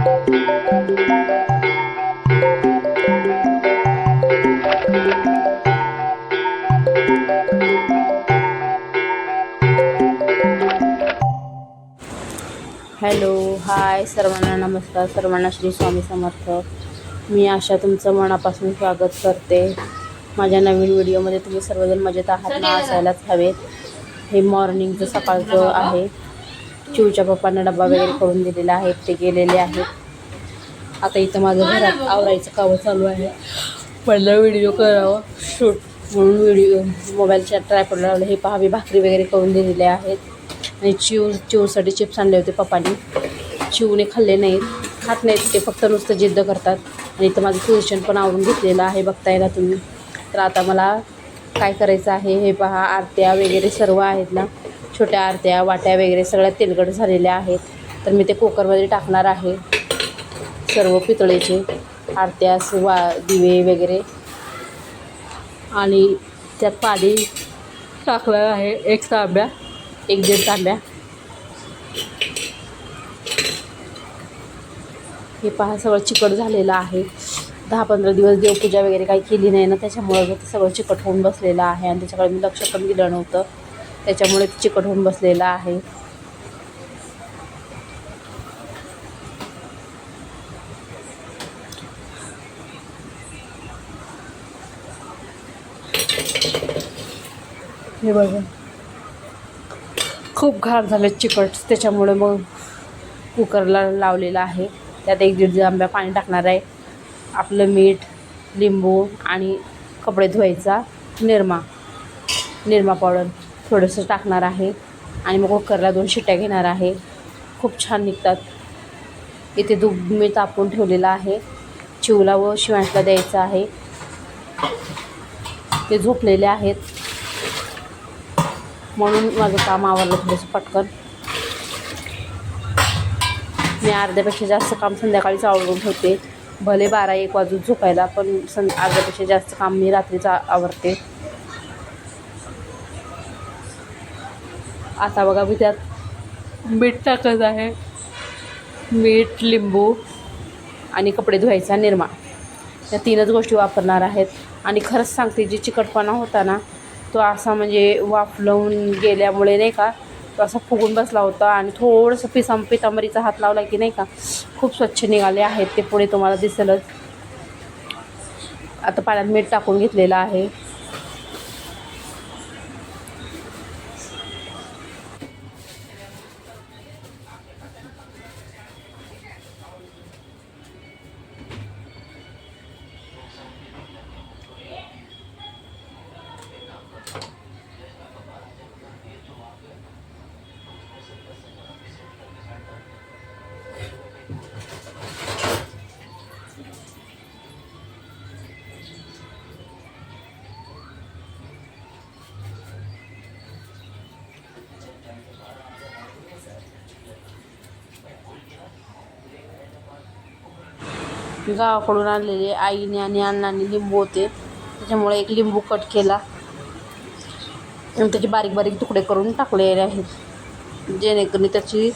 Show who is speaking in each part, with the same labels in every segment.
Speaker 1: Hello hi सर्वांना नमस्कार सर्वांना श्री स्वामी समर्थ. मी आशा तुमचं मनापासून स्वागत करते. माझ्या नवीन व्हिडिओमध्ये तुम्ही सर्वजण मजेत आहात ना असायलाच हवेत. हे मॉर्निंगचं सकाळचं आहे. चिवच्या पप्पांना डबा वगैरे करून दिलेला आहे ते गेलेले आहेत. आता इथं माझं घरात आवरायचं कामं चालू आहे. पहिला व्हिडिओ करावं शूट म्हणून व्हिडिओ मोबाईलच्या ट्रायपॉड लावलं. हे पहा मी भाकरी वगैरे करून दिलेले आहेत. आणि चिव चिवसाठी चिप्स आणले होते पप्पांनी. चिवने खाल्ले नाहीत खात नाहीत ते फक्त नुसतं जिद्द करतात. आणि इथं माझं पोझिशन पण आवरून घेतलेलं आहे बघताय ना तुम्ही. तर आता मला काय करायचं आहे हे पहा आरत्या वगैरे सर्व आहेत ना. छोट्या आरत्या वाट्या वगैरे सगळ्या तेलकट झालेल्या आहेत. तर मी ते कुकरमध्ये टाकणार आहे. सर्व पितळेचे आरत्या वा दिवे वगैरे. आणि त्यात पाणी टाकलं आहे एक तांब्या एक दीड तांब्या. हे पहा सगळं चिकट झालेलं आहे. दहा पंधरा दिवस देवपूजा वगैरे काही केली नाही ना त्याच्यामुळं ते सगळं चिकट होऊन बसलेलं आहे आणि त्याच्याकडे मी लक्ष पण दिलं नव्हतं त्याच्यामुळे ते चिकट होऊन बसलेलं आहे. हे बघा. खूप घाण झाले चिकट त्याच्यामुळे मग कुकरला लावलेलं आहे. त्यात एक दीड आंब्या पाणी टाकणार आहे. आपलं मीठ लिंबू आणि कपडे धुवायचा. निरमा. निरमा पावडर थोडंसं टाकणार आहे. आणि मग कुकरला दोन शिट्ट्या घेणार आहे. खूप छान निघतात. इथे दूध मी तापून ठेवलेलं आहे. चिवला व शिवांशला द्यायचं आहे. ते झोपलेले आहेत. म्हणून माझं काम आवरलं थोडंसं पटकन. मी अर्ध्यापेक्षा जास्त काम संध्याकाळीच आवडून ठेवते. भले बारा एक वाजून झोपायला पण सं अर्ध्यापेक्षा जास्त काम मी रात्रीच आवडते आता बघा मी त्यात मीठ टाकत आहे. मीठ लिंबू आणि कपडे धुवायचा निरमा. या तीनच गोष्टी वापरणार आहेत. आणि खरंच सांगते जी चिकटपणा होता ना तो असा म्हणजे वाफलवून गेल्यामुळे नाही का असा फुगून बसला होता आणि थोडंसं पिसाम पितांबरीचा हात लावला की नाही का खूप स्वच्छ निघाले आहेत ते पुढे तुम्हाला दिसेलच. आता पाण्यात मीठ टाकून घेतलेलं आहे. गावाकडून आणलेले आईने आणि अण्णांनी लिंबू होते. त्याच्यामुळे एक लिंबू कट केला. आणि त्याचे बारीक बारीक तुकडे करून टाकलेले आहेत. जेणेकरून त्याची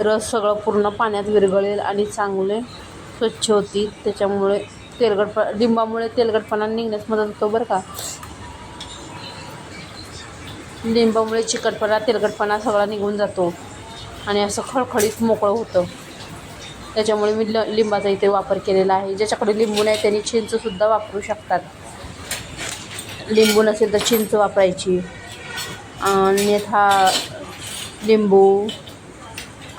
Speaker 1: रस सगळं पूर्ण पाण्यात विरघळेल आणि चांगले स्वच्छ होती त्याच्यामुळे तेलकटप लिंबामुळे तेलकटपणा निघण्यास मदत होतो बरं का. लिंबामुळे चिकटपणा तेलकटपणा सगळा निघून जातो. आणि असं खळखळीत मोकळं होतं. त्याच्यामुळे मी ल लिंबाचा इथे वापर केलेला आहे. ज्याच्याकडे लिंबू नाही त्यांनी चिंचसुद्धा वापरू शकतात. लिंबू नसेल तर चिंच वापरायची. आणि लिंबू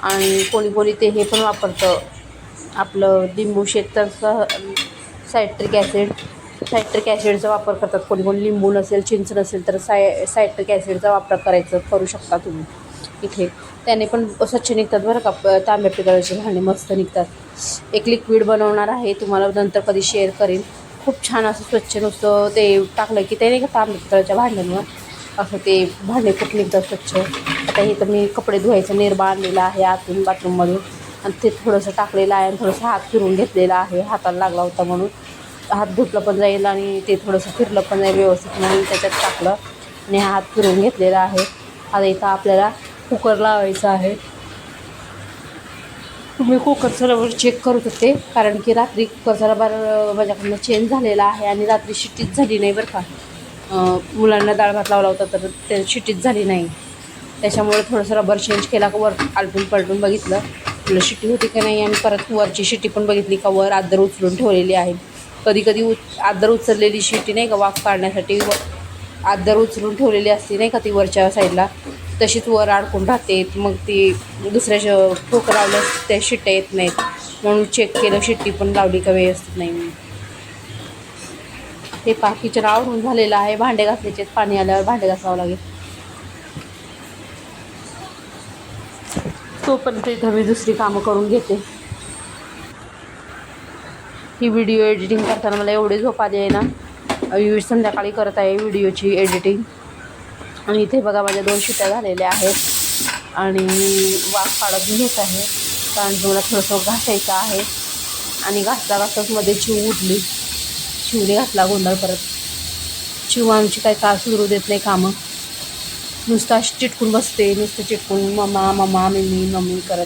Speaker 1: आणि कोणी कोणी ते हे पण वापरतं. आपलं लिंबू शेक तर सायट्रिक ॲसिड सायट्रिक ॲसिडचा वापर करतात. कोणी कोणी लिंबू नसेल चिंच नसेल तर साय सायट्रिक ॲसिडचा वापर करायचं करू शकता तुम्ही. इथे त्याने पण स्वच्छ निघतात बरं का तांब्या पितळाचे भांडे मस्त निघतात. एक लिक्विड बनवणार आहे तुम्हाला नंतर कधी शेअर करेन. खूप छान असं स्वच्छ नुसतं ते टाकलं की ते नाही का तांब्या पितळाच्या भांड्यांवर. असं ते भांडे खूप निघतात स्वच्छ. आता हे तर मी कपडे धुवायचं निर्बा आणलेला आहे आतून बाथरूममधून. आणि ते थोडंसं टाकलेलं आहे आणि थोडंसं हात फिरून घेतलेला आहे. हाताला लागला होता म्हणून. हात धुतलं पण जाईल आणि ते थोडंसं फिरलं पण जाईल व्यवस्थित म्हणून त्याच्यात टाकलं. आणि हात फिरून घेतलेला आहे. आता इथं आपल्याला कुकर लावायचा आहे. मी कुकर रबर चेक करत होते कारण की रात्री कुकर रबर माझ्याकडनं चेंज झालेला आहे आणि रात्री शिट्टीच झाली नाही बरं का. मुलांना डाळ भात लावला होता तर ते शिट्टीच झाली नाही. त्याच्यामुळे थोडंसं रबर चेंज केला का वर आलटून पलटून बघितलं. तुला शिट्टी होती का नाही? आणि परत वरची शिट्टी पण बघितली का? वर आदर उचलून ठेवलेली आहे. कधी कधी उच आदर उचललेली शिट्टी नाही का? वाफ काढण्यासाठी आदर उचलून ठेवलेली असते नाही का ती वरच्या साईडला तशीच वर अडकून राहते. मग ती दुसऱ्या ठोकं लावल्यास त्या शिट्ट्या येत नाहीत. म्हणून चेक केलं शिट्टी पण लावली का व्यवस्थित नाही मी ते पा किचन झालेलं आहे. भांडे घासल्याचे पाणी आल्यावर भांडे घासावं लागेल. तोपर्यंत इथं मी दुसरी कामं करून घेते. ही व्हिडिओ एडिटिंग करताना मला एवढी झोप आली आहे ना. संध्याकाळी करत आहे व्हिडिओची एडिटिंग आणि इथे बघा माझ्या दोन शिट्या झालेल्या आहेत. आणि वाफ काढत घेत आहे. कारण की मला थोडंसं घासायचं आहे. आणि घासता घासताच मध्ये चिव उठली चिवली घातला गोंधळ परत. चिव आमची काही का सुरू देत नाही कामं. नुसतं अशी चिटकून बसते. नुसतं चिटकून मम्मा मम्मा मम्मी मम्मी करत.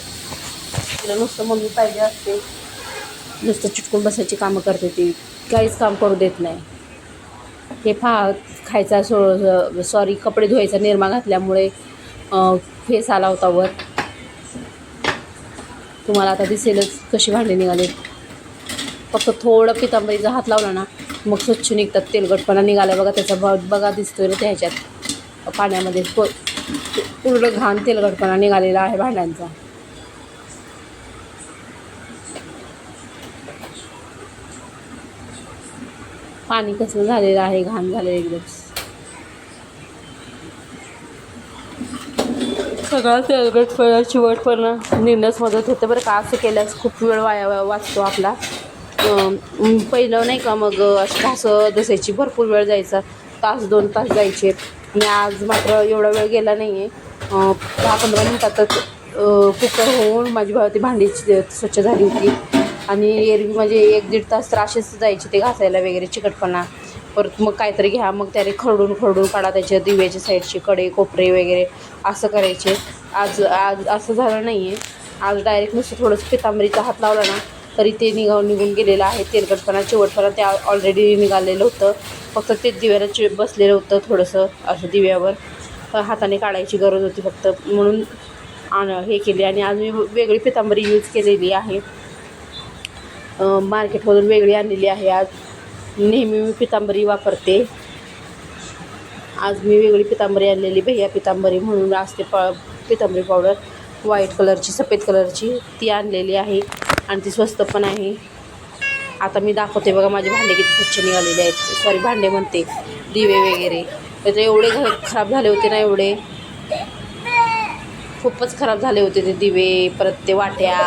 Speaker 1: तिला नुसतं मम्मी पाहिजे असते. नुसतं चिटकून बसायची कामं करते ती. काहीच काम करू देत नाही. हे फा खायचा सो सॉरी कपडे धुवायचा निरमा घातल्यामुळे फेस आला होता वर. तुम्हाला आता दिसेलच कशी भांडी निघाले फक्त थोडं पितांबरीचा हात लावला ना मग स्वच्छ निघतात तेलगटपणा निघाला बघा त्याचा ब बघा दिसतोय ना त्या ह्याच्यात पाण्यामध्ये पूर्ण घाण तेलगटपणा निघालेला आहे भांड्यांचा. पाणी कसं झालेलं आहे घाण झालेलं एकदम. सगळा तेलगटपणा चिवटपणा निघण्यास मदत होते बरं का असं केल्यास खूप वेळ वाया वाचतो आपला. पहिलं नाही का मग असं घासं दसायची भरपूर वेळ जायचा. तास दोन तास जायचे. आणि आज मात्र एवढा वेळ गेला नाही आहे दहा पंधरा मिनटातच कुकर होऊन माझी भावती भांडी स्वच्छ झाली होती. आणि एरवी म्हणजे एक दीड तास तर असेच जायचे ते घासायला वगैरे चिकटपणा. परत मग काहीतरी घ्या मग त्याने खरडून खरडून काढा त्याच्या दिव्याच्या साईडचे कडे कोपरे वगैरे असं करायचे. आज आज असं झालं नाही आहे आज डायरेक्ट नुसतं थोडंसं पितांबरीचा हात लावला ना तरी ते निघा निघून गेलेलं आहे. तेलकटपणा चिवटपणा ते ऑलरेडी निघालेलं होतं. फक्त ते दिव्याला चि बसलेलं होतं थोडंसं असं दिव्यावर. हाताने काढायची गरज होती फक्त. म्हणून आण हे केली आणि आज मी वेगळी पितांबरी यूज केलेली आहे. मार्केटमधून वेगळी आणलेली आहे आज. नेहमी मी पितांबरी वापरते. आज मी वेगळी पितांबरी आणलेली भैया पितांबरी म्हणून असते प पितांबरी पावडर व्हाईट कलरची सफेद कलरची ती आणलेली आहे आणि ती स्वस्त पण आहे. आता मी दाखवते बघा माझे भांडे किती स्वच्छ निघालेले आहेत. सॉरी भांडे म्हणते दिवे वगैरे. त्याचे एवढे घ खराब झाले होते ना एवढे. खूपच खराब झाले होते ते दिवे परत ते वाट्या.